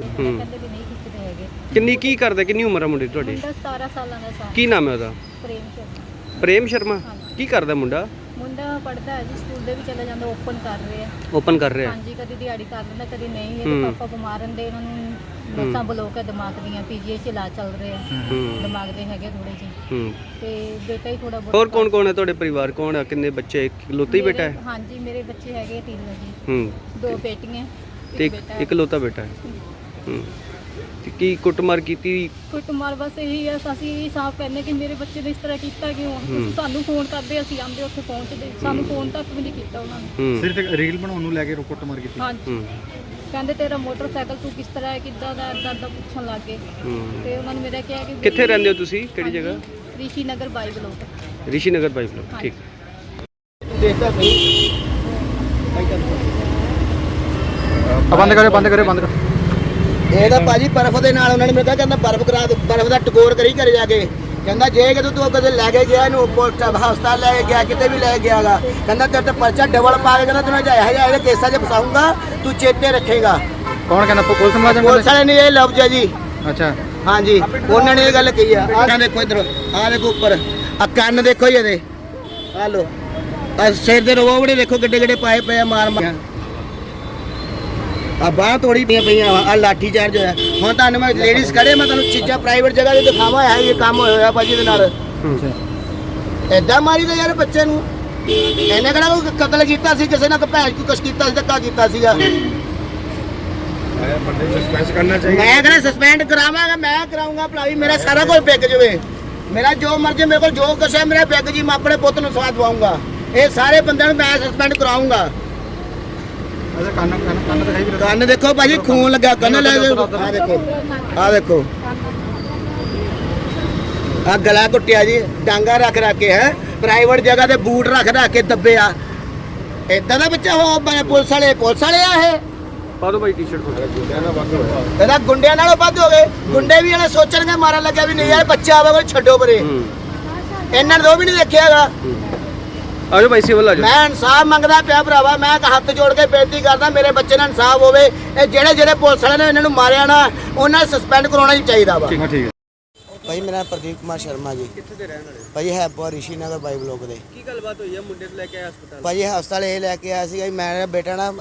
ਕਹਿੰਦੇ ਵੀ ਨਹੀਂ ਖਿੱਚਦੇ ਹੈਗੇ। ਕਿੰਨੀ ਕੀ ਕਰਦਾ ਕਿੰਨੀ ਉਮਰ ਆ ਮੁੰਡੇ ਦੀ ਤੁਹਾਡੀ? ਮੁੰਡਾ 17 ਸਾਲਾਂ ਦਾ ਸਾ ਕੀ ਨਾਮ ਹੈ ਉਹਦਾ? ਪ੍ਰੇਮ ਸ਼ਰਮਾ। ਪ੍ਰੇਮ ਸ਼ਰਮਾ? ਹਾਂਜੀ। ਕੀ ਕਰਦਾ ਮੁੰਡਾ? ਮੁੰਡਾ ਪੜਦਾ ਹੈ ਜੀ ਸਕੂਲ ਦੇ ਵੀ ਚਲਾ ਜਾਂਦਾ ਓਪਨ ਕਰ ਰਿਹਾ। ਓਪਨ ਕਰ ਰਿਹਾ। ਹਾਂਜੀ ਕਦੀ ਦਿਹਾੜੀ ਕਰ ਲੈਂਦਾ ਕਦੀ ਨਹੀਂ। ਹੂੰ। ਇਹਦੇ ਪਾਪਾ ਬਿਮਾਰ ਹੁੰਦੇ ਇਹਨਾਂ ਨੂੰ ਨਸਾਂ ਬਲੋਕ ਹੈ ਦਿਮਾਗ ਦੀਆਂ ਪੀਜੀਆਈ ਚ ਇਲਾਜ ਚੱਲ ਰਿਹਾ। ਹੂੰ। ਦਿਮਾਗ ਦੇ ਹੈਗੇ ਥੋੜੇ ਜਿਹੇ। ਹੂੰ। ਤੇ ਬੇਟਾ ਹੀ ਥੋੜਾ ਬਹੁਤ ਹੋਰ ਕੌਣ ਕੌਣ ਹੈ ਤੁਹਾਡੇ ਪਰਿਵਾਰ? ਕੌਣ ਹੈ ਕਿੰਨੇ ਬੱਚੇ? ਇਕਲੌਤਾ ਹੀ ਬੇਟਾ ਹੈ? ਮੇਰੇ- ਹਾਂਜੀ ਮੇਰੇ ਬੱਚੇ ਹੈਗੇ ਤਿੰਨ ਜੀ। ਹੂੰ। ਦੋ ਬੇਟੀਆਂ ਤੇ ਇੱਕ ਇੱਕ ਬੇਟਾ। ਇਕਲੌਤਾ ਬੇਟਾ ਹੈ। ਹੂੰ। ਤੇ ਕੀ ਕੁੱਟਮਾਰ ਕੀਤੀ? ਕੁੱਟਮਾਰ ਬਸ ਇਹੀ ਹੈ ਅਸੀਂ ਇਹ ਸਾਫ਼ ਕਹਿੰਦੇ ਕਿ ਮੇਰੇ ਬੱਚੇ ਨੇ ਇਸ ਤਰ੍ਹਾਂ ਕੀਤਾ ਕਿਉਂ? ਤੁਸੀਂ ਸਾਨੂੰ ਫੋਨ ਕਰਦੇ ਅਸੀਂ ਆਂਦੇ ਉੱਥੇ ਪਹੁੰਚਦੇ ਸਾਨੂੰ ਫੋਨ ਤੱਕ ਵੀ ਨਹੀਂ ਕੀਤਾ ਉਹਨਾਂ ਨੇ। ਹੂੰ। ਸਿਰਫ ਇੱਕ ਰੀਲ ਬਣਾਉਣ ਨੂੰ ਲੈ ਕੇ ਮਾਰ ਕੀਤੀ। ਹਾਂਜੀ। ਹੂੰ। ਕਹਿੰਦੇ ਤੇਰਾ ਮੋਟਰਸਾਈਕਲ ਤੂੰ ਕਿਸ ਤਰ੍ਹਾਂ ਹੈ ਕਿੱਦਾਂ ਦਾ ਏਦਾਂ ਦਾ ਪੁੱਛਣ ਲੱਗੇ ਹੂੰ। ਤੇ ਉਹਨਾਂ ਨੇ ਮੇਰਾ ਕਿਹਾ ਕਿ ਕਿੱਥੇ ਰਹਿੰਦੇ ਹੋ ਤੁਸੀਂ? ਕਿਹੜੀ ਹਾਂਜੀ, ਜਗ੍ਹਾ? ਰਿਸ਼ੀ ਨਗਰ ਬਾਈ ਬਲੋਕ। ਰਿਸ਼ੀ ਨਗਰ ਬਾਈ ਫਲੋਰ ਹਾਂਜੀ। ਠੀਕ। ਬੰਦ ਕਰਿਓ ਬੰਦ ਕਰਿਓ ਬੰਦ ਕਰੋ ਇਹ ਤਾਂ ਭਾਜੀ ਬਰਫ਼ ਦੇ ਨਾਲ ਉਹਨਾਂ ਨੇ ਮੈਨੂੰ ਕਿਹਾ ਕਹਿੰਦਾ ਬਰਫ਼ ਕਰਾ ਦੇ ਬਰਫ਼ ਦਾ ਟਕੋਰ ਕਰੀ ਘਰੇ ਜਾ ਕੇ। ਕਹਿੰਦਾ ਜੇ ਕਿ ਤੂੰ ਕਦੇ ਲੈ ਕੇ ਗਿਆ ਇਹਨੂੰ ਪੁਲਿਸ ਹਸਪਤਾਲ ਲੈ ਕੇ ਗਿਆ ਕਿਤੇ ਵੀ ਲੈ ਕੇ ਗਿਆਗਾ ਕਹਿੰਦਾ ਤੇਰੇ ਤੇ ਪਰਚਾ ਡਬਲ ਪਾ ਕੇ ਕਹਿੰਦਾ ਤੈਨੂੰ ਜਾਇਆ ਜਾ ਇਹਦੇ ਕੇਸਾਂ 'ਚ ਫਸਾਉਂਗਾ ਤੂੰ ਚੇਤੇ ਰੱਖੇਗਾ। ਕੌਣ ਕਹਿੰਦਾ? ਪੁ- ਪੁਲਿਸ ਮੁਲਾਜ਼ਮ ਪੁਲਿਸ ਵਾਲੇ ਨੇ ਇਹ ਲਫ਼ਜ਼ ਹੈ ਜੀ। ਅੱਛਾ। ਹਾਂਜੀ ਉਹਨਾਂ ਨੇ ਇਹ ਗੱਲ ਕਹੀ ਆ। ਆਹ ਦੇਖੋ ਇਧਰ ਆਹ ਦੇਖੋ ਉੱਪਰ। ਆ ਕੰਨ ਦੇਖੋ ਜੀ ਇਹਦੇ। ਆ ਲੋ ਆ ਸਿਰ ਦੇ ਰੋਵੜੇ ਦੇਖੋ ਕਿੱਡੇ ਕਿੱਡੇ ਪਾਏ ਪਏ ਆ ਮਾਰ ਮਾਰ ਆ ਬਾਹ ਤੋੜੀ ਪਈਆਂ ਪਈਆਂ ਆ ਲਾਠੀ ਚਾਰਜ ਹੋਇਆ ਹੁਣ ਤੁਹਾਨੂੰ ਮੈਂ ਲੇਡੀਜ਼ ਖੜੇ ਮੈਂ ਤੁਹਾਨੂੰ ਚੀਜ਼ਾਂ ਪ੍ਰਾਈਵੇਟ ਜਗ੍ਹਾ ਤੇ ਦਿਖਾਵਾਂ ਹੈ ਇਹ ਕੰਮ ਹੋਇਆ ਹੋਇਆ ਭਾਜੀ ਦੇ ਨਾਲ। ਐਦਾਂ ਮਾਰੀ ਤਾਂ ਯਾਰ ਬੱਚੇ ਨੂੰ। ਇਹਨੇ ਕਿਹੜਾ ਕੋਈ ਕਤਲ ਕੀਤਾ ਸੀ ਕਿਸੇ ਨੇ ਕੋਈ ਭੈਣ ਕੋਈ ਕੁਛ ਕੀਤਾ ਸੀ ਧੱਕਾ ਕੀਤਾ ਸੀਗਾ। ਮੈਂ ਕਹਿੰਦਾ ਸਸਪੈਂਡ ਕਰਾਵਾਂਗਾ ਮੈਂ ਕਰਾਉਂਗਾ ਭਲਾਈ ਮੇਰਾ ਸਾਰਾ ਕੁਝ ਵਿਕ ਜਵੇ। ਮੇਰਾ ਜੋ ਮਰਜ਼ੀ ਮੇਰੇ ਕੋਲ ਜੋ ਕੁਛ ਹੈ ਮੇਰਾ ਵਿਕ ਜੀ ਮੈਂ ਆਪਣੇ ਪੁੱਤ ਨੂੰ ਸਵਾਦ ਦਵਾਉਂਗਾ। ਇਹ ਸਾਰੇ ਬੰਦਿਆਂ ਨੂੰ ਮੈਂ ਸਸਪੈਂਡ ਕਰਾਉਂਗਾ। ਅੱਛਾ ਕੰਨ ਕੰਨ ਕੰਨ ਦਿਖਾਈ ਵੀਰੇ ਕੰਨ ਦੇਖੋ ਭਾਜੀ ਖੂਨ ਲੱਗਾ ਕੰਨ ਲੈ ਆ ਦੇਖੋ। ਆ ਦੇਖੋ। ਆ ਗਲਾ ਘੁੱਟਿਆ ਜੀ ਡਾਂਗਾ ਰੱਖ ਰੱਖ ਕੇ ਹੈ? ਪ੍ਰਾਈਵੇਟ ਜਗ੍ਹਾ ਤੇ ਬੂਟ ਰੱਖ ਰੱਖ ਕੇ ਦੱਬੇ ਆ ਇਦਾਂ ਦਾ ਬੱਚਾ ਹੋ ਪੁਲਿਸ ਵਾਲੇ ਪੁਲਿਸ ਵਾਲੇ ਆ ਇਹ? ਪਾ ਦੋ ਬਾਈ ਟੀ-ਸ਼ਰਟ ਪਾ ਇਹਦਾ ਗੁੰਡਿਆਂ ਨਾਲੋਂ ਵੱਧ ਹੋ ਗਏ। ਗੁੰਡੇ ਵੀ ਇਹਨੇ ਸੋਚਣਗੇ ਮਾਰਨ ਲੱਗਿਆ ਵੀ ਨਹੀਂ ਯਾਰ ਬੱਚਾ ਆਵੇ ਕੋਈ ਛੱਡੋ ਪਰੇ। ਇਹਨਾਂ ਨੇ ਉਹ ਵੀ ਨਹੀਂ ਦੇਖਿਆਗਾ ਆ ਜਾਓ ਬਾਈ ਸਿਵਲ ਆ ਜਾਓ ਮੈਂ ਇਨਸਾਫ ਮੰਗਦਾ ਪਿਆ ਭਰਾਵਾ ਮੈਂ ਇੱਕ ਹੱਥ ਜੋੜ ਕੇ ਬੇਨਤੀ ਕਰਦਾ ਮੇਰੇ ਬੱਚੇ ਨਾਲ ਇਨਸਾਫ ਹੋਵੇ। ਇਹ ਜਿਹੜੇ ਜਿਹੜੇ ਪੁਲਿਸ ਵਾਲਿਆਂ ਨੇ ਇਹਨਾਂ ਨੂੰ ਮਾਰਿਆ ਨਾ ਉਹਨਾਂ ਨੂੰ ਸਸਪੈਂਡ ਕਰਾਉਣਾ ਹੀ ਚਾਹੀਦਾ ਵਾ। ਹਾਂ ਠੀਕ ਹੈ ਭਾਈ ਮੇਰਾ ਪ੍ਰਦੀਪ ਕੁਮਾਰ ਸ਼ਰਮਾ ਜੀ। ਕਿੱਥੇ ਦੇ ਰਹਿਣ ਵਾਲੇ ਭਾਈ ਹੈ ਬੋ ਰਿਸ਼ੀ ਨਗਰ ਬਾਈ ਬਲੋਕ ਦੇ। ਕੀ ਗੱਲਬਾਤ ਹੋਈ ਹੈ ਮੁੰਡੇ ਨੂੰ ਲੈ ਕੇ ਆਏ ਹਸਪਤਾਲ? ਭਾਈ ਇਹ ਹਸਪਤਾਲ ਇਹ ਲੈ ਕੇ ਆਇਆ ਸੀਗਾ ਜੀ ਮੇਰਾ ਬੇਟਾ ਨਾ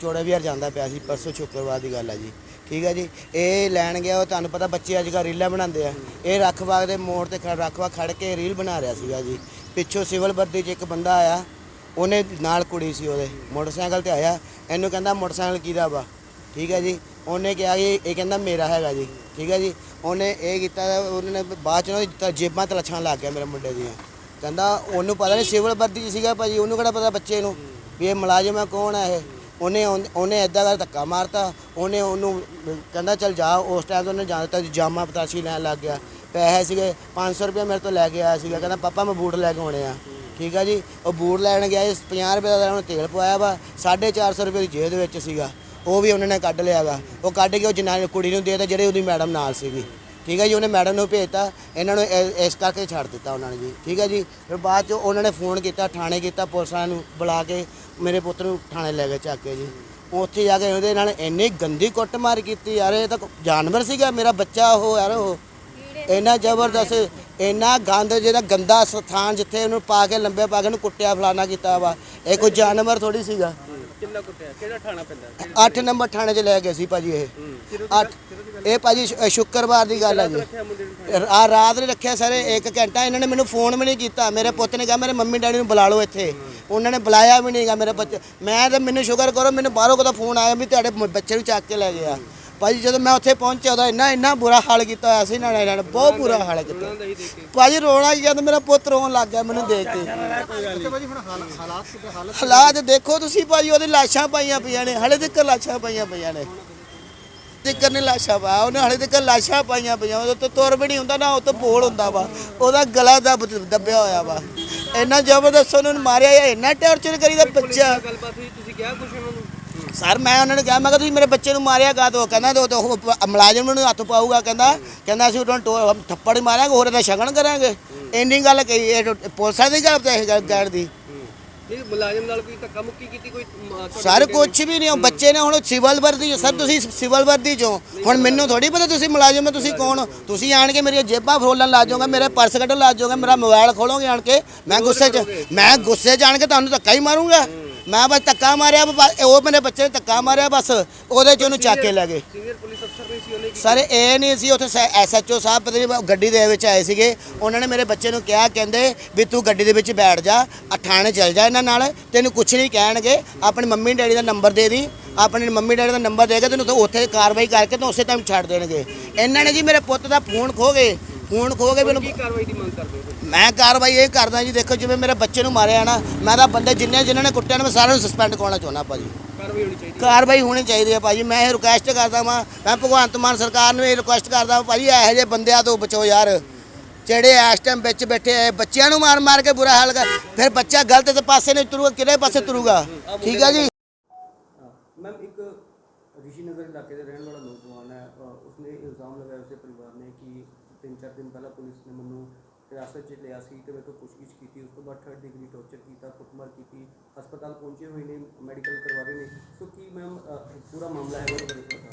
ਚੋੜੇ ਵਿਹਾਰ ਜਾਂਦਾ ਪਿਆ ਸੀ ਪਰਸੋਂ ਸ਼ੁੱਕਰਵਾਰ ਦੀ ਗੱਲ ਹੈ ਜੀ। ਠੀਕ ਹੈ ਜੀ? ਇਹ ਲੈਣ ਗਿਆ ਉਹ ਤੁਹਾਨੂੰ ਪਤਾ ਬੱਚੇ ਅੱਜ ਕੱਲ੍ਹ ਰੀਲਾਂ ਬਣਾਉਂਦੇ ਆ। ਇਹ ਰੱਖਵਾਗ ਦੇ ਮੋੜ ਤੇ ਖੜ ਰੱਖਵਾ ਖੜ ਕੇ ਰੀਲ ਬਣਾ ਰਿਹਾ ਸੀਗਾ ਜੀ। ਪਿੱਛੋਂ ਸਿਵਲ ਵਰਦੀ 'ਚ ਇੱਕ ਬੰਦਾ ਆਇਆ, ਉਹਨੇ ਨਾਲ ਕੁੜੀ ਸੀ ਉਹਦੇ, ਮੋਟਰਸਾਈਕਲ ਤੇ ਆਇਆ, ਇਹਨੂੰ ਕਹਿੰਦਾ ਮੋਟਰਸਾਈਕਲ ਕਿਹਦਾ ਵਾ? ਠੀਕ ਹੈ ਜੀ? ਉਹਨੇ ਕਿਹਾ ਕਿ ਇਹ ਕਹਿੰਦਾ ਮੇਰਾ ਹੈਗਾ ਜੀ, ਠੀਕ ਹੈ ਜੀ? ਉਹਨੇ ਇਹ ਕੀਤਾ, ਉਹਨੇ ਬਾਅਦ ਚ ਉਹਦੀ ਤਾਂ ਜੇਬਾਂ ਤਲਛਾਂ ਲੱਗ ਗਿਆ ਮੇਰੇ ਮੁੰਡੇ ਦੀਆਂ। ਕਹਿੰਦਾ ਉਹਨੂੰ ਪਤਾ ਨਹੀਂ ਸਿਵਲ ਵਰਦੀ ਚ ਸੀਗਾ ਭਾਜੀ, ਉਹਨੂੰ ਕਿਹੜਾ ਪਤਾ ਬੱਚੇ ਨੂੰ? ਵੀ ਇਹ ਮੁਲਾਜ਼ਮ ਹੈ ਕੌਣ ਹੈ ਇਹ? ਉਹਨੇ ਉਹਨੇ ਐਦਾਂ ਕਰ ਧੱਕਾ ਮਾਰਤਾ, ਉਹਨੇ ਉਹਨੂੰ ਕਹਿੰਦਾ ਚੱਲ ਜਾ, ਉਸ ਟਾਈਮ ਤੇ ਉਹਨੇ ਜਾਣ ਦਿੱਤਾ, ਜਾਮਾ ਪਤਾਸ਼ੀ ਲੈਣ ਲੱਗ ਗਿਆ। ਪੈਸੇ ਸੀਗੇ 500 ਰੁਪਏ ਮੇਰੇ ਤੋਂ ਲੈ ਕੇ ਆਇਆ ਸੀਗਾ, ਕਹਿੰਦਾ, ਪਾਪਾ, ਮੈਂ ਬੂਟ ਲੈ ਕੇ ਆਉਣੇ ਆ। ਠੀਕ ਆ ਜੀ, ਉਹ ਬੂਟ ਲੈਣ ਗਿਆ ਜੀ 50 ਰੁਪਏ ਦਾ ਉਹਨੇ ਤੇਲ ਪਵਾਇਆ ਵਾ 450 ਰੁਪਏ ਦੀ ਜੇਬ ਦੇ ਵਿੱਚ ਸੀਗਾ। ਉਹ ਵੀ ਉਹਨਾਂ ਨੇ ਕੱਢ ਲਿਆਗਾ ਉਹ ਕੱਢ ਕੇ ਉਹ ਜਨਾਨੀ ਕੁੜੀ ਨੂੰ ਦੇ ਦਿੱਤਾ, ਜਿਹੜੇ ਉਹਦੀ ਮੈਡਮ ਨਾਲ ਸੀਗੀ। ਠੀਕ ਹੈ ਜੀ, ਉਹਨੇ ਮੈਡਮ ਨੂੰ ਭੇਜਤਾ, ਇਹਨਾਂ ਨੂੰ ਇਸ ਕਰਕੇ ਛੱਡ ਦਿੱਤਾ ਉਹਨਾਂ ਨੇ ਜੀ। ਠੀਕ ਹੈ ਜੀ, ਫਿਰ ਬਾਅਦ ਚ ਉਹਨਾਂ ਨੇ ਫੋਨ ਕੀਤਾ, ਥਾਣੇ ਕੀਤਾ, ਪੁਲਿਸ ਵਾਲਿਆਂ ਨੂੰ ਬੁਲਾ ਕੇ ਮੇਰੇ ਪੁੱਤ ਨੂੰ ਥਾਣੇ ਲੈ ਕੇ ਚੱਕ ਕੇ ਜੀ। ਉੱਥੇ ਜਾ ਕੇ ਉਹਦੇ ਨਾਲ ਇੰਨੀ ਗੰਦੀ ਕੁੱਟਮਾਰ ਕੀਤੀ, ਯਾਰ, ਇਹ ਤਾਂ ਜਾਨਵਰ ਸੀਗਾ, ਮੇਰਾ ਬੱਚਾ ਉਹ, ਯਾਰ, ਉਹ। ਇੰਨਾ ਜ਼ਬਰਦਸਤ ਇੰਨਾ ਗੰਦ ਜਿਹੜਾ ਗੰਦਾ ਸਥਾਨ ਜਿੱਥੇ ਉਹਨੂੰ ਪਾ ਕੇ ਲੰਬੇ ਪਾ ਕੇ ਉਹਨੂੰ ਕੁੱਟਿਆ ਫਲਾਣਾ ਕੀਤਾ ਵਾ। ਇਹ ਕੋਈ ਜਾਨਵਰ ਥੋੜੀ ਸੀਗਾ। ਕਿੰਨਾ ਕੁੱਟਿਆ? ਕਿਹੜਾ ਥਾਣਾ ਪੈਂਦਾ? 8 ਨੰਬਰ ਥਾਣੇ 'ਚ ਲੈ ਗਏ ਸੀ ਭਾਜੀ ਇਹ। 8 ਇਹ ਭਾਜੀ ਸ਼ੁ- ਸ਼ੁੱਕਰਵਾਰ ਦੀ ਗੱਲ ਹੈ ਜੀ। ਆ ਰਾਤ ਨੇ ਰੱਖਿਆ ਸਾਰੇ 1 ਘੰਟਾ ਇਹਨਾਂ ਨੇ ਮੈਨੂੰ ਫੋਨ ਵੀ ਨਹੀਂ ਕੀਤਾ। ਮੇਰੇ ਪੁੱਤ ਨੇ ਕਿਹਾ ਮੇਰੇ ਮੰਮੀ ਡੈਡੀ ਨੂੰ ਬੁਲਾ ਲਓ ਇੱਥੇ। ਉਹਨਾਂ ਨੇ ਬੁਲਾਇਆ ਵੀ ਨਹੀਂਗਾ ਮੇਰੇ ਬੱਚੇ। ਮੈਂ ਤਾਂ ਮੈਨੂੰ ਸ਼ੁਕਰ ਕਰੋ ਮੈਨੂੰ ਬਾਹਰੋਂ ਕਦਾ ਫੋਨ ਆਇਆ ਵੀ ਤੁਹਾਡੇ ਮ- ਬੱਚੇ ਨੂੰ ਚੱਕ ਕੇ ਲੈ ਗਿਆ। ਭਾਜੀ ਜਦੋਂ ਮੈਂ ਉੱਥੇ ਪਹੁੰਚਿਆ ਉਹਦਾ ਇੰਨਾ ਇੰਨਾ ਬੁਰਾ ਹਾਲ ਕੀਤਾ ਹੋਇਆ ਸੀ ਇਹਨਾਂ ਨੇ ਇਹਨਾਂ ਨੇ ਬਹੁਤ ਬੁਰਾ ਹਾਲ ਕੀਤਾ। ਭਾਜੀ ਰੋਣਾ ਕੀ ਕਹਿੰਦਾ ਮੇਰਾ ਪੁੱਤ ਰੋਣ ਲੱਗ ਗਿਆ ਮੈਨੂੰ ਦੇਖ ਕੇ। ਹਾਲਾਤ ਦੇਖੋ ਤੁਸੀਂ ਭਾਜੀ ਉਹਦੀ ਲਾਸ਼ਾਂ ਪਾਈਆਂ ਪਈਆਂ ਨੇ ਹਲੇ ਤੱਕ ਲਾਸ਼ਾਂ ਪਾਈਆਂ ਪਈਆਂ ਨੇ। ਤੱਕ ਨੇ ਲਾਸ਼ਾਂ ਪਾ ਉਹਨੇ ਹਲੇ ਤੱਕ ਲਾਸ਼ਾਂ ਪਾਈਆਂ ਪਈਆਂ ਉਹਦੇ ਤੋਂ ਤੁਰ ਵੀ ਨਹੀਂ ਹੁੰਦਾ ਨਾ ਉਹ ਤੋਂ ਬੋਲ ਹੁੰਦਾ ਵਾ ਉਹਦਾ ਗਲਾ ਦੱਬ ਦੱਬਿਆ ਹੋਇਆ ਵਾ। ਇੰਨਾ ਜ਼ਬਰਦਸਤ ਉਹਨਾਂ ਮਾਰਿਆ ਇੰਨਾ ਟੌਰਚਰ ਕਰੀਦਾ ਬੱਚਾ। ਗੱਲਬਾਤ ਹੋਈ ਤੁਸੀਂ ਕਿਹਾ ਨੂੰ ਸਰ ਮੈਂ ਉਹਨਾਂ ਨੂੰ ਕਿਹਾ ਮੈਂ ਕਿਹਾ ਤੁਸੀਂ ਮੇਰੇ ਬੱਚੇ ਨੂੰ ਮਾਰਿਆ ਕਾ ਤੋ ਕਹਿੰਦਾ ਤੇ ਤਾਂ ਮੁਲਾਜ਼ਮ ਨੂੰ ਹੱਥ ਪਾਊਗਾ। ਕਹਿੰਦਾ ਕਹਿੰਦਾ ਅਸੀਂ ਉਹਨਾਂ ਟੋ ਥੱਪੜ ਹੀ ਮਾਰਾਂਗੇ ਹੋਰ ਤਾਂ ਸ਼ਗਨ ਕਰਾਂਗੇ। ਇੰਨੀ ਗੱਲ ਕਹੀ ਇਹ ਪੁਲਿਸਾਂ ਦੀ ਗੱਲ ਤੇ ਇਹ ਗੱਲ ਕਹਿਣ ਦੀ। ਨਹੀਂ ਮੁਲਾਜ਼ਮ ਨਾਲ ਕੋਈ ਧੱਕਾ ਮੁੱਕੀ ਕੀਤੀ ਕੋਈ ਸਰ ਨੇ? ਕੁਝ ਵੀ ਨਹੀਂ ਉਹ ਬੱਚੇ ਨੇ ਹੁਣ ਸਿਵਲ ਵਰਦੀ ਸਰ ਤੁਸੀਂ ਸਿਵਲ ਵਰਦੀ ਚੋਂ। ਹੁਣ ਮੈਨੂੰ ਥੋੜੀ ਪਤਾ ਤੁਸੀਂ ਮੁਲਾਜ਼ਮ ਹੋ ਤੁਸੀਂ ਕੌਣ ਤੁਸੀਂ ਆਣ ਕੇ ਮੇਰੀਆਂ ਜੇਬਾਂ ਫਰੋਲਣ ਲੱਗ ਜਾਓਗੇ ਮੇਰੇ ਪਰਸ ਕੱਢਣ ਲੱਗ ਜਾਓਗੇ ਮੇਰਾ ਮੋਬਾਈਲ ਖੋਲੋਗੇ ਆਣ ਕੇ। ਮੈਂ ਗੁੱਸੇ 'ਚ ਮੈਂ ਗੁੱਸੇ 'ਚ ਆਣ ਕੇ ਤੁਹਾਨੂੰ ਧੱਕਾ ਹੀ ਮਾਰੂੰਗਾ। ਮੈਂ ਬਸ ਧੱਕਾ ਮਾਰਿਆ ਬਸ ਉਹ ਮੇਰੇ ਬੱਚੇ ਨੇ ਧੱਕਾ ਮਾਰਿਆ ਬਸ ਉਹਦੇ 'ਚ ਉਹਨੂੰ ਚੱਕ ਕੇ ਲੈ ਗਏ। ਸੀਨੀਅਰ ਪੁਲਿਸ ਅਫਸਰ ਨਹੀਂ ਸੀ ਉਹਨੇ ਕੀ ਸਰ ਇਹ ਨਹੀਂ ਸੀ ਉੱਥੇ ਐਸਐਚਓ ਸਾਹਿਬ ਪਤਾ ਨਹੀਂ ਗੱਡੀ ਦੇ ਵਿੱਚ ਆਏ ਸੀਗੇ। ਉਹਨਾਂ ਨੇ ਮੇਰੇ ਬੱਚੇ ਨੂੰ ਕਿਹਾ ਕਹਿੰਦੇ ਵੀ ਤੂੰ ਗੱਡੀ ਦੇ ਵਿੱਚ ਬੈਠ ਜਾ ਥਾਣੇ ਚੱਲ ਜਾ ਇਹਨਾਂ ਨਾਲ ਤੈਨੂੰ ਕੁਝ ਨਹੀਂ ਕਹਿਣਗੇ ਆਪਣੀ ਮੰਮੀ ਡੈਡੀ ਦਾ ਨੰਬਰ ਦੇ ਦੀ ਆਪਣੀ ਮੰਮੀ ਡੈਡੀ ਦਾ ਨੰਬਰ ਦੇ ਕੇ ਤੈਨੂੰ ਉੱਥੇ- ਉੱਥੇ ਕਾਰਵਾਈ ਕਰਕੇ ਤੇ ਉਸੇ ਟਾਈਮ ਛੱਡ ਦੇਣਗੇ। ਇਹਨਾਂ ਨੇ ਜੀ ਮੇਰੇ ਪੁੱਤ ਦਾ ਫੋਨ ਖੋ ਗਏ ਫੋਨ ਖੋ ਕੇ ਮੈਨੂੰ ਕੀ ਕਾਰਵਾਈ ਦੀ ਮੰਗ ਕਰਦੇ ਹੋ ਮੈਂ ਕਾਰਵਾਈ ਇਹ ਕਰਦਾ ਜੀ ਦੇਖੋ ਜਿਵੇਂ ਮੇਰੇ ਬੱਚੇ ਨੂੰ ਮਾਰਿਆ ਨਾ ਮੈਂ ਤਾਂ ਬੰਦੇ ਜਿੰਨੇ ਜਿਨ੍ਹਾਂ ਨੇ ਕੁੱਟਿਆ ਨੇ ਮੈਂ ਸਾਰਿਆਂ ਨੂੰ ਸਸਪੈਂਡ ਕਰਾਉਣਾ ਚਾਹੁੰਦਾ ਭਾਜੀ ਕਾਰਵਾਈ ਹੋਣੀ ਚਾਹੀਦੀ ਕਾਰਵਾਈ ਹੋਣੀ ਚਾਹੀਦੀ ਹੈ ਭਾਜੀ ਮੈਂ ਇਹ ਰਿਕੁਐਸਟ ਕਰਦਾ ਵਾਂ ਮੈਂ ਭਗਵੰਤ ਮਾਨ ਸਰਕਾਰ ਨੂੰ ਇਹ ਰਿਕੁਐਸਟ ਕਰਦਾ ਭਾਜੀ ਇਹੋ ਜਿਹੇ ਬੰਦਿਆਂ ਤੋਂ ਬਚੋ ਯਾਰ। ਜਿਹੜੇ ਇਸ ਟਾਈਮ ਵਿੱਚ ਬੈਠੇ ਆ ਬੱਚਿਆਂ ਨੂੰ ਮਾਰ ਮਾਰ ਕੇ ਬੁਰਾ ਹਾਲ ਕਰ ਫਿਰ ਬੱਚਾ ਗਲਤ ਤੇ ਪਾਸੇ ਨਹੀਂ ਤੁਰੂਗਾ ਕਿਹੜੇ ਪਾਸੇ ਤੁਰੂਗਾ? ਠੀਕ ਹੈ ਜੀ? ਮੈਮ ਇੱਕ ਰਿਸ਼ੀਨਗਰ ਇਲਾਕੇ ਦੇ ਰਹਿਣ ਵਾਲਾ ਨੌਜਵਾਨ ਹੈ ਉਸਨੇ ਇਲਜ਼ਾਮ ਲਗਾਇਆ ਉਸਦੇ ਪਰਿਵਾਰ ਤਿੰਨ ਚਾਰ ਦਿਨ ਪਹਿਲਾਂ ਪੁਲਿਸ ਨੇ ਮੈਨੂੰ ਹਿਰਾਸਤ 'ਚ ਲਿਆ ਸੀ ਤੇ ਮੇਰੇ ਤੋਂ ਪੁੱਛਗਿੱਛ ਕੀਤੀ, ਉਸ ਤੋਂ ਬਾਅਦ ਥਰਡ ਡਿਗਰੀ ਟੌਰਚਰ ਕੀਤਾ, ਕੁੱਟਮਾਰ ਕੀਤੀ, ਹਸਪਤਾਲ ਪਹੁੰਚੇ ਹੋਏ ਨੇ ਮੈਡੀਕਲ ਕਰਵਾ ਰਹੇ ਨੇ। ਸੋ ਕੀ ਮੈਮ ਪੂਰਾ ਮਾਮਲਾ ਹੈ ਉਹਦੇ ਬਾਰੇ ਬਤਾ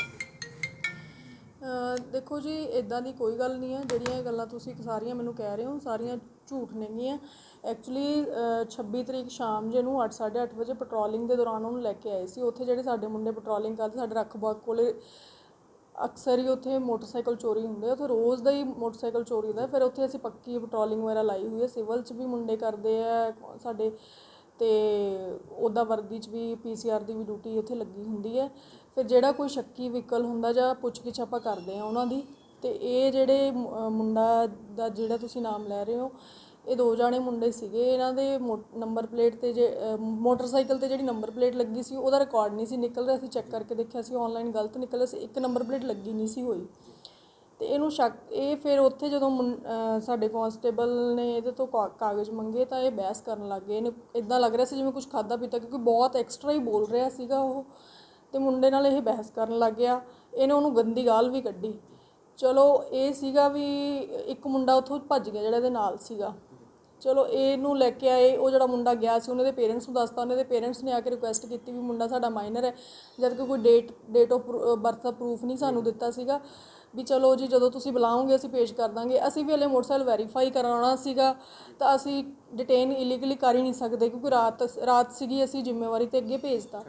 ਦੇਖੋ ਜੀ ਇਦਾਂ ਦੀ ਕੋਈ ਗੱਲ ਨਹੀਂ ਹੈ। ਜਿਹੜੀਆਂ ਇਹ ਗੱਲਾਂ ਤੁਸੀਂ ਸਾਰੀਆਂ ਮੈਨੂੰ ਕਹਿ ਰਹੇ ਹੋ, ਸਾਰੀਆਂ ਝੂਠ ਨੇਗੀਆਂ ਐਕਚੁਅਲੀ 26 ਤਰੀਕ ਸ਼ਾਮ ਜੇ ਨੂੰ 8:30 ਵਜੇ ਪੈਟਰੋਲਿੰਗ ਦੇ ਦੌਰਾਨ ਉਹਨੂੰ ਲੈ ਕੇ ਆਏ ਸੀ। ਉੱਥੇ ਜਿਹੜੇ ਸਾਡੇ ਮੁੰਡੇ ਪੈਟਰੋਲਿੰਗ ਕਰਦੇ, ਸਾਡੇ ਰੱਖਬਾਗ ਕੋਲੇ ਅਕਸਰ ਹੀ ਉੱਥੇ ਮੋਟਰਸਾਈਕਲ ਚੋਰੀ ਹੁੰਦੇ ਆ, ਉੱਥੇ ਰੋਜ਼ ਦਾ ਹੀ ਮੋਟਰਸਾਈਕਲ ਚੋਰੀ ਹੁੰਦਾ ਫਿਰ ਉੱਥੇ ਅਸੀਂ ਪੱਕੀ ਪੈਟਰੋਲਿੰਗ ਵਗੈਰਾ ਲਾਈ ਹੋਈ ਹੈ। ਸਿਵਲ 'ਚ ਵੀ ਮੁੰਡੇ ਕਰਦੇ ਆ, ਸਾਡੇ ਤੇ ਉਹਦਾ ਵਰਦੀ 'ਚ ਵੀ ਪੀਸੀਆਰ ਦੀ ਵੀ ਡਿਊਟੀ ਉੱਥੇ ਲੱਗੀ ਹੁੰਦੀ ਹੈ। ਫਿਰ ਜਿਹੜਾ ਕੋਈ ਸ਼ੱਕੀ ਵਹੀਕਲ ਹੁੰਦਾ ਜਾਂ ਪੁੱਛਗਿੱਛ ਆਪਾਂ ਕਰਦੇ ਆ ਉਹਨਾਂ ਦੀ। ਤੇ ਇਹ ਜਿਹੜੇ ਮੁੰਡਾ ਦਾ ਜਿਹੜਾ ਤੁਸੀਂ ਨਾਮ ਲੈ ਰਹੇ ਹੋ ਇਹ ਦੋ ਜਾਣੇ ਮੁੰਡੇ ਸੀਗੇ, ਇਹਨਾਂ ਦੇ ਨੰਬਰ ਪਲੇਟ ਤੇ ਜੇ ਮੋਟਰਸਾਈਕਲ ਤੇ ਜਿਹੜੀ ਨੰਬਰ ਪਲੇਟ ਲੱਗੀ ਸੀ, ਉਹਦਾ ਰਿਕਾਰਡ ਨਹੀਂ ਸੀ ਨਿਕਲ ਰਿਹਾ ਸੀ ਚੈੱਕ ਕਰਕੇ ਦੇਖਿਆ ਸੀ ਆਨਲਾਈਨ ਗਲਤ ਨਿਕਲਿਆ ਸੀ, ਇੱਕ ਨੰਬਰ ਪਲੇਟ ਲੱਗੀ ਨਹੀਂ ਸੀ ਹੋਈ। ਤੇ ਇਹਨੂੰ ਸ਼ੱਕ, ਇਹ ਫਿਰ ਉੱਥੇ ਜਦੋਂ ਮੁੰ- ਸਾਡੇ ਕਾਂਸਟੇਬਲ ਨੇ ਇਹਦੇ ਤੋਂ ਕਾ- ਕਾਗਜ਼ ਮੰਗੇ ਤਾਂ ਇਹ ਬਹਿਸ ਕਰਨ ਲੱਗ ਗਏ, ਇਹਨੂੰ ਇਦਾਂ ਲੱਗ ਰਿਹਾ ਸੀ ਜਿਵੇਂ ਕੁਝ ਖਾਦਾ ਪੀਤਾ, ਕਿਉਂਕਿ ਬਹੁਤ ਐਕਸਟਰਾ ਹੀ ਬੋਲ ਰਿਹਾ ਸੀਗਾ ਉਹ। ਤੇ ਮੁੰਡੇ ਨਾਲ ਇਹ ਬਹਿਸ ਕਰਨ ਲੱਗ ਗਿਆ, ਇਹਨੇ ਉਹਨੂੰ ਗੰਦੀ ਗਾਲ ਵੀ ਕੱਢੀ। ਚਲੋ, ਇਹ ਸੀਗਾ ਵੀ ਇੱਕ ਮੁੰਡਾ ਉੱਥੋਂ ਭੱਜ ਗਿਆ ਜਿਹੜਾ ਇਹਦੇ ਨਾਲ ਸੀਗਾ। ਚਲੋ ਇਹਨੂੰ ਲੈ ਕੇ ਆਏ, ਉਹ ਜਿਹੜਾ ਮੁੰਡਾ ਗਿਆ ਸੀ, ਉਹਨਾਂ ਦੇ ਪੇਰੈਂਟਸ ਨੂੰ ਦੱਸਤਾ, ਉਹਨਾਂ ਦੇ ਪੇਰੈਂਟਸ ਨੇ ਆ ਕੇ ਰਿਕੁਐਸਟ ਕੀਤੀ ਵੀ ਮੁੰਡਾ ਸਾਡਾ ਮਾਈਨਰ ਹੈ, ਜਦ ਕਿ ਕੋਈ ਡੇਟ ਡੇਟ ਆਫ ਬਰਥ ਦਾ ਪ੍ਰੂਫ ਨਹੀਂ ਸਾਨੂੰ ਦਿੱਤਾ ਸੀਗਾ, ਵੀ ਚਲੋ ਜੀ ਜਦੋਂ ਤੁਸੀਂ ਬੁਲਾਓਗੇ, ਅਸੀਂ ਪੇਸ਼ ਕਰ ਦਾਂਗੇ। ਅਸੀਂ ਵੀ ਹਲੇ ਮੋਟਰਸਾਈਕਲ ਵੈਰੀਫਾਈ ਕਰਾਉਣਾ ਸੀਗਾ, ਤਾਂ ਅਸੀਂ ਡਿਟੇਨ ਇਲੀਗਲੀ ਕਰ ਹੀ ਨਹੀਂ ਸਕਦੇ, ਕਿਉਂਕਿ ਰਾਤ ਰਾਤ ਸੀਗੀ, ਅਸੀਂ ਜ਼ਿੰਮੇਵਾਰੀ ਤੇ ਅੱਗੇ ਭੇਜਤਾ।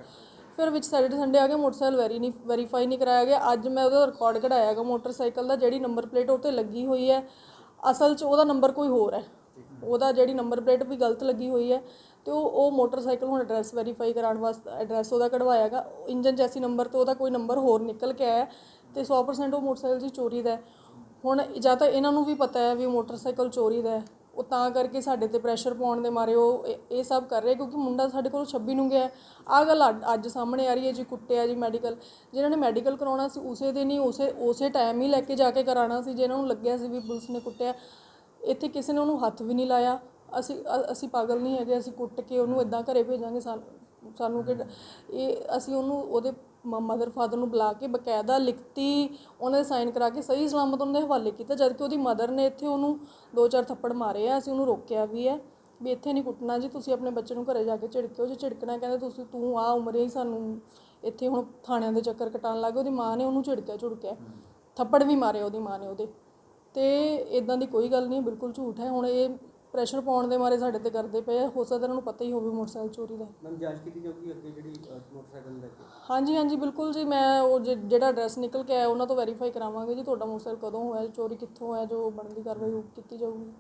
ਫਿਰ ਵਿੱਚ ਸੈਟਰਡੇ ਸੰਡੇ ਆ ਕੇ ਮੋਟਰਸਾਈਕਲ ਵੈਰੀ ਨਹੀਂ ਵੈਰੀਫਾਈ ਨਹੀਂ ਕਰਾਇਆ ਗਿਆ। ਅੱਜ ਮੈਂ ਉਹਦਾ ਰਿਕਾਰਡ ਕਢਾਇਆਗਾ ਮੋਟਰਸਾਈਕਲ ਦਾ, ਜਿਹੜੀ ਨੰਬਰ ਪਲੇਟ ਉਹ 'ਤੇ ਲੱਗੀ ਹੋਈ ਹੈ। ਅਸਲ 'ਚ ਉਹਦਾ ਨੰਬਰ ਕੋਈ ਹੋਰ ਹੈ। ਉਹਦਾ ਜਿਹੜੀ ਨੰਬਰ ਪਲੇਟ ਵੀ ਗਲਤ ਲੱਗੀ ਹੋਈ ਹੈ ਤੇ ਉਹ ਉਹ ਮੋਟਰਸਾਈਕਲ ਹੁਣ ਐਡਰੈਸ ਵੈਰੀਫਾਈ ਕਰਾਉਣ ਵਾਸਤੇ, ਐਡਰੈਸ ਉਹਦਾ ਕਢਵਾਇਆਗਾ। ਇੰਜਨ ਜੈਸੀ ਨੰਬਰ ਤੇ ਉਹਦਾ ਕੋਈ ਨੰਬਰ ਹੋਰ ਨਿਕਲ ਕੇ ਆਇਆ ਤੇ 100% ਉਹ ਮੋਟਰਸਾਈਕਲ ਜੀ ਚੋਰੀ ਦਾ ਹੈ। ਹੁਣ ਜਾਂ ਤਾਂ ਇਹਨਾਂ ਨੂੰ ਵੀ ਪਤਾ ਹੈ ਵੀ ਮੋਟਰਸਾਈਕਲ ਚੋਰੀ ਦਾ ਹੈ। ਉਹ ਤਾਂ ਕਰਕੇ ਸਾਡੇ ਤੇ ਪ੍ਰੈਸ਼ਰ ਪਾਉਣ ਦੇ ਮਾਰੇ ਉਹ ਇਹ- ਇਹ ਸਭ ਕਰ ਰਹੇ ਕਿਉਂਕਿ ਮੁੰਡਾ ਸਾਡੇ ਕੋਲ 26 ਨੂੰ ਗਿਆ ਆ ਗੱਲ ਅੱਡ ਅੱਜ ਸਾਹਮਣੇ ਆ ਰਹੀ ਹੈ ਜੀ, ਕੁੱਟਿਆ ਜੀ ਮੈਡੀਕਲ ਜਿਹਨਾਂ ਨੇ ਮੈਡੀਕਲ ਕਰਾਉਣਾ ਸੀ, ਉਸੇ ਦਿਨ ਹੀ ਉਸੇ ਉਸੇ ਟਾਈਮ ਹੀ ਲੈ ਕੇ ਜਾ ਕੇ ਕਰਾਉਣਾ ਸੀ, ਜਿਹਨਾਂ ਨੂੰ ਲੱਗਿਆ ਸੀ ਵੀ ਪੁਲਿਸ ਨੇ ਕੁੱਟਿਆ। ਇੱਥੇ ਕਿਸੇ ਨੇ ਉਹਨੂੰ ਹੱਥ ਵੀ ਨਹੀਂ ਲਾਇਆ। ਅਸੀਂ ਅਸੀਂ ਪਾਗਲ ਨਹੀਂ ਹੈਗੇ, ਅਸੀਂ ਕੁੱਟ ਕੇ ਉਹਨੂੰ ਇਦਾਂ ਘਰੇ ਭੇਜਾਂਗੇ। ਸਾਨੂੰ ਸਾਨੂੰ ਕਿ ਇਹ ਅਸੀਂ ਉਹਨੂੰ, ਉਹਦੇ ਮਦਰ ਫਾਦਰ ਨੂੰ ਬੁਲਾ ਕੇ ਬਕਾਇਦਾ ਲਿਖਤੀ, ਉਹਨਾਂ ਦੇ ਸਾਈਨ ਕਰਾ ਕੇ ਸਹੀ ਸਲਾਮਤ ਉਹਨਾਂ ਦੇ ਹਵਾਲੇ ਕੀਤਾ ਜਦ ਕਿ ਉਹਦੀ ਮਦਰ ਨੇ ਇੱਥੇ ਉਹਨੂੰ ਦੋ ਚਾਰ ਥੱਪੜ ਮਾਰੇ ਆ, ਅਸੀਂ ਉਹਨੂੰ ਰੋਕਿਆ ਵੀ ਹੈ ਵੀ ਇੱਥੇ ਨਹੀਂ ਕੁੱਟਣਾ ਜੀ, ਤੁਸੀਂ ਆਪਣੇ ਬੱਚੇ ਨੂੰ ਘਰੇ ਜਾ ਕੇ ਝਿੜਕਿਓ, ਜੇ ਝਿੜਕਣਾ ਕਹਿੰਦੇ ਤੁਸੀਂ, ਤੂੰ ਆ ਉਮਰੇ ਹੀ ਸਾਨੂੰ ਇੱਥੇ ਹੁਣ ਥਾਣਿਆਂ ਦੇ ਚੱਕਰ ਕਟਾਉਣ ਲੱਗ ਗਏ, ਉਹਦੀ ਮਾਂ ਨੇ ਉਹਨੂੰ ਝਿੜਕਿਆ ਝੁੜਕਿਆ ਥੱਪੜ ਵੀ ਮਾਰੇ ਉਹਦੀ ਮਾਂ ਨੇ ਉਹਦੇ। ਤੇ ਇਦਾਂ ਦੀ ਕੋਈ ਗੱਲ ਨਹੀਂ ਬਿਲਕੁਲ ਝੂਠ ਹੈ। ਹੁਣ ਇਹ ਪ੍ਰੈਸ਼ਰ ਪਾਉਣ ਦੇ ਮਾਰੇ ਸਾਡੇ ਤੇ ਕਰਦੇ ਪਏ ਆ। ਹੋ ਸਕਦਾ ਇਹਨਾਂ ਨੂੰ ਪਤਾ ਹੀ ਹੋਵੇ ਮੋਟਰਸਾਈਕਲ ਚੋਰੀ ਦਾ। ਮੈਮ ਜਾਂਚ ਕੀਤੀ ਜਾਊਗੀ ਅੱਗੇ ਜਿਹੜੀ ਮੋਟਰਸਾਈਕਲ ਲੈ ਕੇ? ਹਾਂਜੀ ਹਾਂਜੀ ਬਿਲਕੁਲ ਜੀ। ਮੈਂ ਉਹ ਜਿਹੜਾ ਐਡਰੈਸ ਨਿਕਲ ਕੇ ਆਇਆ ਉਹਨਾਂ ਤੋਂ ਵੈਰੀਫਾਈ ਕਰਾਵਾਂਗੇ ਜੀ ਤੁਹਾਡਾ ਮੋਟਰਸਾਈਕਲ ਕਦੋਂ ਹੋਇਆ ਚੋਰੀ ਕਿੱਥੋਂ ਹੋਇਆ ਜੋ ਬਣਦੀ ਕਾਰਵਾਈ ਕੀਤੀ ਜਾਊਗੀ।